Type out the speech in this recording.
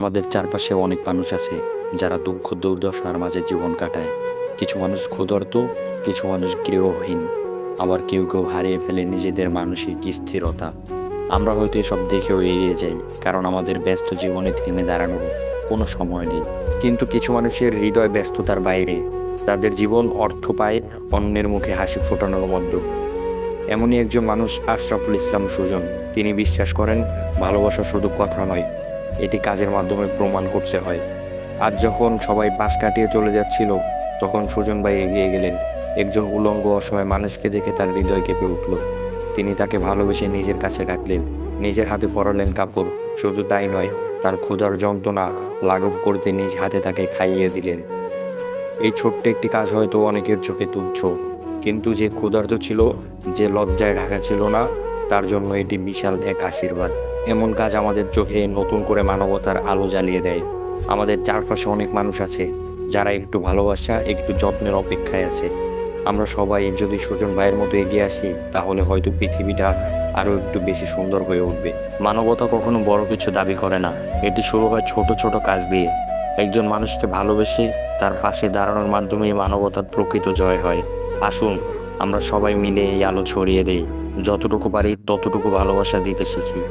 আমাদের চারপাশে অনেক মানুষ আছে যারা দুঃখ, দুর্দশার মাঝে জীবন কাটায়। কিছু মানুষ ক্ষুধার্ত, কিছু মানুষ গৃহহীন। আবার কেউ কেউ হারিয়ে ফেলে নিজেদের মানসিক স্থিরতা। আমরা হয়তো এসব দেখেও এড়িয়ে যাই, কারণ আমাদের ব্যস্ত জীবনে থেমে দাঁড়ানোর কোনো সময় নেই। কিন্তু কিছু মানুষের হৃদয় ব্যস্ততার বাইরে, তাদের জীবন অর্থ পায় অন্যের মুখে হাসি ফোটানোর মধ্যে। এমনই একজন মানুষ আশরাফুল ইসলাম সুজন। তিনি বিশ্বাস করেন, ভালোবাসা শুধু কথা নয় এটি কাজের মাধ্যমে প্রমাণ করতে হয়। আজ যখন সবাই পাশ কাটিয়ে চলে যাচ্ছিল, তখন সুজন ভাই এগিয়ে গেলেন। একজন উলঙ্গ অসহায় মানুষকে দেখে তার হৃদয় কেঁপে উঠল। তিনি তাকে ভালোবেসে নিজের কাছে রাখলেন নিজের হাতে পরালেন কাপড়। শুধু তাই নয়, তার ক্ষুধার যন্ত্রণা লাঘব করতে নিজ হাতে তাকে খাইয়ে দিলেন। এই ছোট্ট একটি কাজ হয়তো অনেকের চোখে তুচ্ছ, কিন্তু যে ক্ষুধার্ত ছিল, যে লজ্জায় ঢাকা ছিল না তার জন্য এটি বিশাল এক আশীর্বাদ। এমন কাজ আমাদের চোখে নতুন করে মানবতার আলো জ্বালিয়ে দেয়। আমাদের চারপাশে অনেক মানুষ আছে, যারা একটু ভালোবাসা, একটু যত্নের অপেক্ষায় আছে। আমরা সবাই যদি সুজন ভাইয়ের মতো এগিয়ে আসি, তাহলে হয়তো পৃথিবীটা আরও একটু বেশি সুন্দর হয়ে উঠবে। মানবতা কখনো বড় কিছু দাবি করে না। এটি শুরু হয় ছোট ছোট কাজ দিয়ে। একজন মানুষকে ভালোবেসে তার পাশে দাঁড়ানোর মাধ্যমে মানবতার প্রকৃত জয় হয়। আসুন, আমরা সবাই মিলে এই আলো ছড়িয়ে দেই। যতটুকু পারি ততটুকু ভালোবাসা দিতে শিখি।